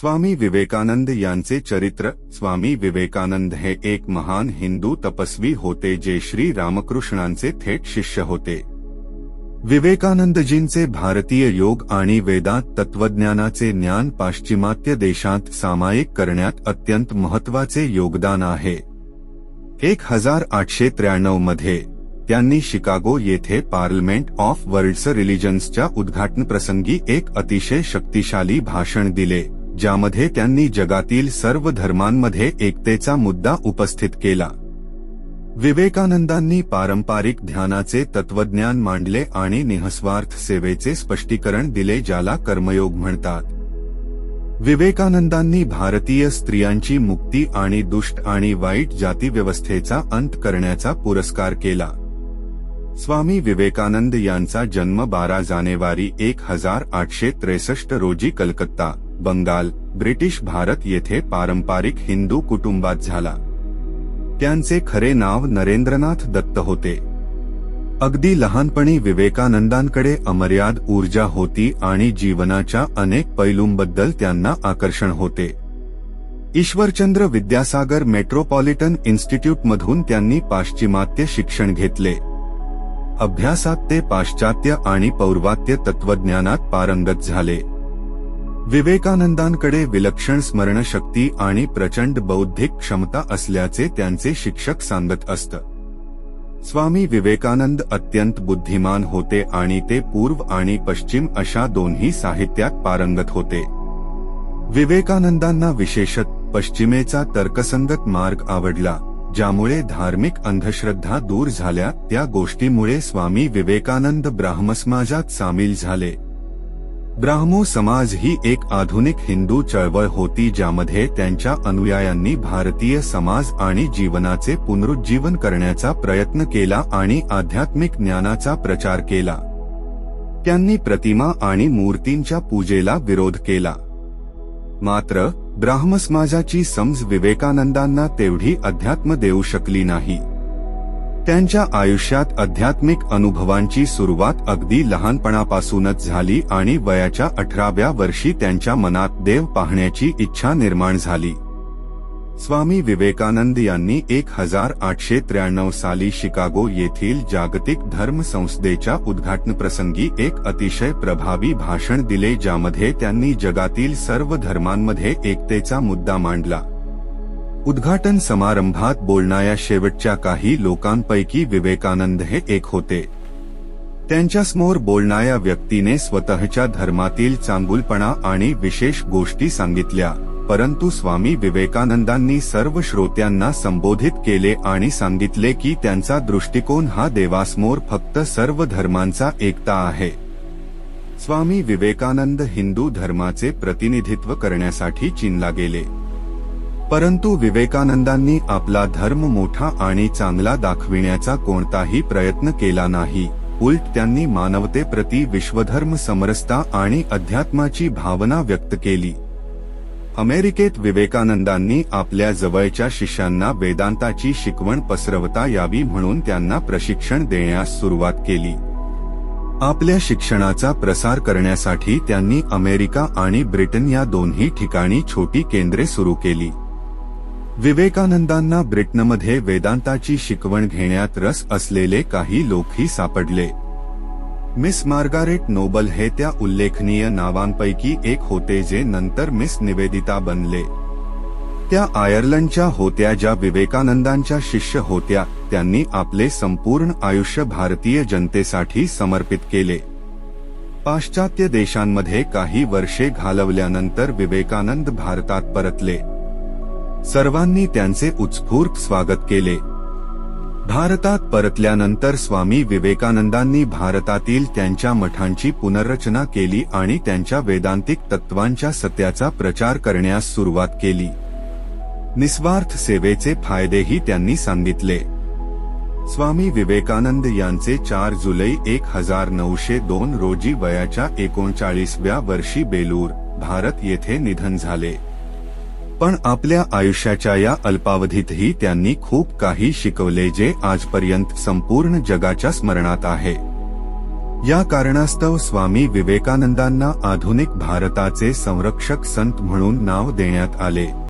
स्वामी विवेकानंद यांचे चरित्र, स्वामी विवेकानंद हे एक महान हिंदू तपस्वी होते जे श्री रामकृष्णांचे थेट शिष्य होते. विवेकानंदजींचे भारतीय योग आणि वेदांत तत्वज्ञानाचे ज्ञान पाश्चिमात्य देशांत सामायिक करण्यात अत्यंत महत्वाचे योगदान आहे. एक हज़ार आठशे त्र्याण्णव मध्ये, त्यांनी शिकागो येथे पार्लमेंट ऑफ़ वर्ल्ड्स रिलिजन्सच्या उद्घाटनप्रसंगी एक अतिशय शक्तिशाली भाषण दिले. ज्यामध्ये त्यांनी जगातील सर्व धर्मांमध्ये एकतेचा मुद्दा उपस्थित केला. विवेकानंदांनी पारंपरिक ध्यानाचे तत्वज्ञान मांडले आणि निःस्वार्थ सेवेचे स्पष्टीकरण दिले ज्याला कर्मयोग म्हणतात. विवेकानंदांनी भारतीय स्त्रियांची मुक्ती आणि दुष्ट आणि वाईट जाती व्यवस्थेचा अंत करण्याचा पुरस्कार केला. स्वामी विवेकानंद यांचा जन्म बारा जानेवारी एक हजार आठशे त्रेसष्ट रोजी कलकत्ता. बंगाल ब्रिटिश भारत येथे पारंपरिक हिंदू कुटुंबात झाला. त्यांचे खरे नाव नरेंद्रनाथ दत्त होते. अगदी लहानपणी विवेकानंदांकडे अमर्याद ऊर्जा होती आणि जीवनाच्या अनेक पैलूंबद्दल त्यांना आकर्षण होते. ईश्वरचंद्र विद्यासागर मेट्रोपॉलिटन इन्स्टिट्यूटमधून त्यांनी पाश्चिमात्य शिक्षण घेतले. अभ्यासात ते पाश्चात्य आणि पौर्वात्य तत्वज्ञानात पारंगत झाले. विवेकानंदांकडे विलक्षण स्मरणशक्ती आणि प्रचंड बौद्धिक क्षमता असल्याचे त्यांचे शिक्षक सांगत असत. स्वामी विवेकानंद अत्यंत बुद्धिमान होते आणि ते पूर्व आणि पश्चिम अशा दोन्ही साहित्यात पारंगत होते. विवेकानंदांना विशेषत पश्चिमेचा तर्कसंगत मार्ग आवडला ज्यामुळे धार्मिक अंधश्रद्धा दूर झाल्या त्या गोष्टीमुळे स्वामी विवेकानंद ब्राह्मसमाजात सामील झाले. ब्राह्मो समाज ही एक आधुनिक हिंदू चळवळ होती ज्यामध्ये त्यांच्या अनुयायांनी भारतीय समाज आणि जीवनाचे पुनरुज्जीवन करण्याचा प्रयत्न केला आणि आध्यात्मिक ज्ञानाचा प्रचार केला. त्यांनी प्रतिमा आणि मूर्तींच्या पूजेला विरोध केला. मात्र ब्राह्मसमाजाची समज विवेकानंदांना तेवढी अध्यात्म देऊ शकली नाही. त्यांच्या आयुष्यात आध्यात्मिक अनुभवांची सुरुवात अगदी लहानपणापासूनच झाली आणि वयाच्या अठराव्या वर्षी त्यांच्या मनात देव पाहण्याची इच्छा निर्माण झाली. स्वामी विवेकानंद यांनी एक हजार आठशे त्र्याण्णव साली शिकागो येथील जागतिक धर्म संस्थेच्या उद्घाटनप्रसंगी एक अतिशय प्रभावी भाषण दिले ज्यामध्ये त्यांनी जगातील सर्व धर्मांमध्ये एकतेचा मुद्दा मांडला. उद्घाटन समारंभात बोलणाऱ्या शेवटच्या काही लोकांपैकी विवेकानंद हे एक होते. त्यांच्यासमोर बोलणाऱ्या व्यक्तीने स्वतःच्या धर्मातील चांगुलपणा आणि विशेष गोष्टी सांगितल्या परंतु स्वामी विवेकानंदांनी सर्व श्रोत्यांना संबोधित केले आणि सांगितले की त्यांचा दृष्टिकोन हा देवासमोर फक्त सर्व धर्मांचा एकता आहे. स्वामी विवेकानंद हिंदू धर्माचे प्रतिनिधित्व करण्यासाठी चीनला गेले. परंतु विवेकानंदांनी आपला धर्म मोठा आणि चांगला दाखविण्याचा कोणताही प्रयत्न केला नाही. उलट त्यांनी मानवतेप्रती विश्वधर्म समरसता आणि अध्यात्माची भावना व्यक्त केली. अमेरिकेत विवेकानंदांनी आपल्या जवळच्या शिष्यांना वेदांताची शिकवण पसरवता यावी म्हणून त्यांना प्रशिक्षण देण्यास सुरुवात केली. आपल्या शिक्षणाचा प्रसार करण्यासाठी त्यांनी अमेरिका आणि ब्रिटन या दोन्ही ठिकाणी छोटी केंद्रे सुरू केली. विवेकानंदांना ब्रिटनमध्ये वेदांताची शिकवण घेण्यात रस असलेले काही लोकही सापडले. मिस मार्गारेट नोबल हे त्या उल्लेखनीय नावांपैकी एक होते जे नंतर मिस निवेदिता बनले. त्या आयर्लंडच्या होत्या ज्या विवेकानंदांच्या शिष्य होत्या त्यांनी आपले संपूर्ण आयुष्य भारतीय जनतेसाठी समर्पित केले. पाश्चात्य देशांमध्ये काही वर्षे घालवल्यानंतर विवेकानंद भारतात परतले. सर्वांनी त्यांचे उत्स्फूर्त स्वागत केले. भारतात परतल्यानंतर स्वामी विवेकानंदांनी भारतातील त्यांच्या मठांची पुनर्रचना केली आणि त्यांच्या वेदांतिक तत्वांच्या सत्याचा प्रचार करण्यास सुरुवात केली. निस्वार्थ सेवेचे फायदेही त्यांनी सांगितले. स्वामी विवेकानंद यांचे चार जुलै एक हजार नऊशे दोन रोजी वयाच्या एकोणचाळीसव्या वर्षी बेलूर भारत येथे निधन झाले. पण आपल्या आयुष्याच्या या अल्पावधीतही त्यांनी खूप काही शिकवले जे आजपर्यंत संपूर्ण जगाच्या स्मरणात आहे. या कारणास्तव स्वामी विवेकानंदांना आधुनिक भारताचे संरक्षक संत म्हणून नाव देण्यात आले.